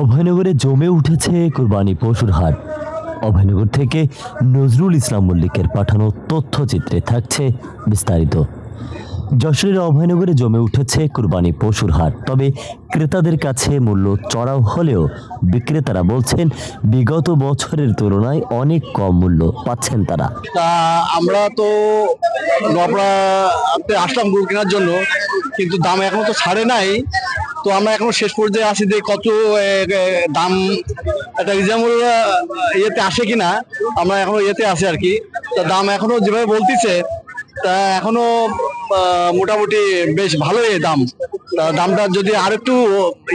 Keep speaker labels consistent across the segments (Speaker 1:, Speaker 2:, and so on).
Speaker 1: অভয়নগরে জমে উঠেছে কোরবানি পশুর হাট। অভয়নগর থেকে নজরুল ইসলাম মল্লিকের পাঠানো তথ্যচিত্রে থাকছে বিস্তারিত। যশোরের অভয়নগরে জমে উঠেছে কুরবানি পশুর হাট, তবে ক্রেতাদের কাছে মূল্য চড়াও হলেও বিক্রেতারা বলছেন, বিগত বছরের তুলনায় অনেক কম মূল্য পাচ্ছেন তারা।
Speaker 2: তা আমরা তো নবরাতে আসলাম গরু কেনার জন্য, কিন্তু দাম এখনও তো ছাড়ে নাই। তো আমরা এখনও শেষ পর্যায়ে আসি যে কত দাম একটা রিজনেবল ইয়েতে আসে কিনা, আমরা এখনও ইয়েতে আছি আর কি। তা দাম এখনও যেভাবে বলতিছে, তা এখনও মোটামুটি বেশ ভালোই দাম। দামটা যদি আরেকটু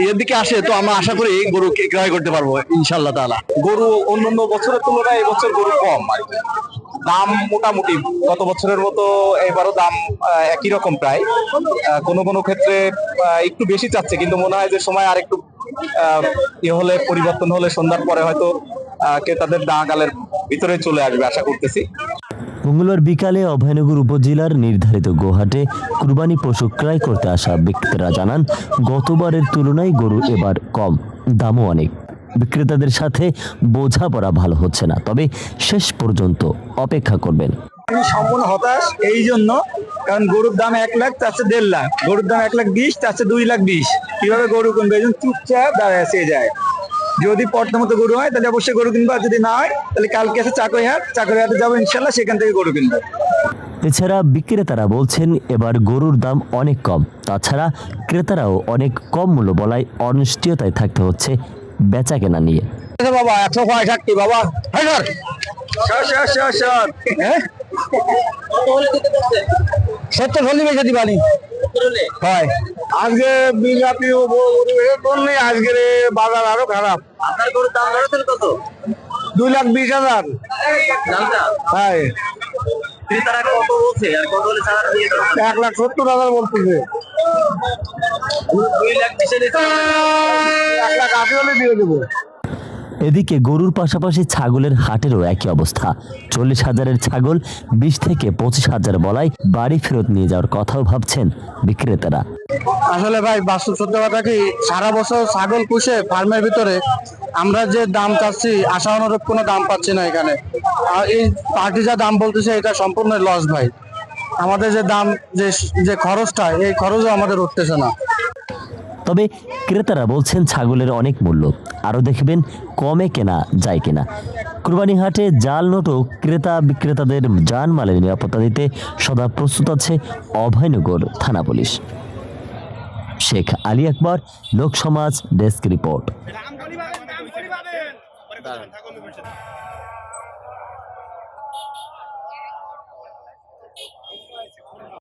Speaker 2: ইয়ের দিকে আসে, তো আমরা আশা করি গরু ক্রয় করতে পারব ইনশাল্লাহ তাআলা।
Speaker 3: গরু অন্যান্য বছরের তুলনায় এবছর গরু কম আর কি। দাম মোটামুটি গত বছরের মতো এবারও দাম একই রকম প্রায়। কোনো কোনো ক্ষেত্রে একটু বেশি চাচ্ছে, কিন্তু মনে হয় যে সময় আর একটু ইয়ে হলে, পরিবর্তন হলে সন্ধ্যার পরে হয়তো ক্রেতাদের নাগালের ভিতরে চলে আসবে, আশা করতেছি।
Speaker 1: মঙ্গলবার বিকালে অভয়নগর উপজেলার নির্ধারিত গোহাটে কুরবানি পশু ক্রয় করতে আসা বিক্রেতারা জানান, গতবারের তুলনায় গরু এবার কম, দামও অনেক। বিক্রেতাদের সাথে বোঝাপড়া ভালো হচ্ছে না। তবে শেষ পর্যন্ত অপেক্ষা করবেন।
Speaker 4: আমি সম্পূর্ণ হতাশ এই জন্য কারণ গরুর দাম এক লাখ চারশো দেড় লাখ। গরুর দাম এক লাখ বিশ চারশো দুই লাখ বিশ। কীভাবে গরু কিনবে? এই জন্য চুপচাপ দাঁড়ায় আসে যায় যদি পর্দা মতো গরু হয় তাহলে অবশ্যই গরু কিনবো। যদি না হয় তাহলে কালকে হাট। চাকরি হাটে যাব ইনশাল্লাহ সেখান থেকে গরু কিনবো।
Speaker 1: এছাড়া বিক্রেতারা বলছেন এবার গরুর দাম অনেক কম। তাছাড়া ক্রেতারাও অনেক কম মূল্য বলায় অনিশ্চয়তায় থাকতে হচ্ছে বেচা কেনা নিয়ে
Speaker 2: বাবা একশো পঁয়ষট্টি বাবা। হ্যাঁ। হ্যাঁ? সত্তর চল্লিশ বেশি দিবানি হয়। আজকে বিঘাপি নেই আজকের বাজার আরও খারাপ।
Speaker 3: আপনার গরুর দাম ধরেছেন কত?
Speaker 2: দুই লাখ বিশ হাজার। হ্যাঁ।
Speaker 3: ক্রেতারা কত বলছে? আর কত হলে ছাড়া দিয়ে
Speaker 2: এক লাখ সত্তর হাজার বলতেছে।
Speaker 3: দুই লাখ বিশে
Speaker 2: এক লাখ আশি হলে দিয়ে দেবো।
Speaker 1: এদিকে গরুর পাশাপাশি ছাগলের হাটেরও একই অবস্থা। চল্লিশ হাজারের ছাগল, বিশ থেকে পঁচিশ হাজার বলায় বাড়ি ফেরত নিয়ে যাওয়ার কথাও ভাবছেন বিক্রেতারা।
Speaker 2: আসলে ভাই, বাস্তব সত্য কথা কি, সারা বছর ছাগল পুষে ফার্মের ভিতরে আমরা যে দাম চাচ্ছি আশা অনুরূপ কোনো দাম পাচ্ছি না এখানে। আর এই পার্টি যা দাম বলতেছে, এটা সম্পূর্ণ লস ভাই। আমাদের যে দাম, যে যে খরচটা, এই খরচও আমাদের উঠতেছে না।
Speaker 1: তবে ক্রেতারা বলছেন ছাগলের অনেক মূল্য। আরও দেখবেন, কমে কেনা যায় কিনা। কুরবানি হাটে জাল নোটও ক্রেতা বিক্রেতাদের জানমালের নিরাপত্তা দিতে সদা প্রস্তুত আছে অভয়নগর থানা police. Sheikh Ali Akbar, Lokshomaj desk report.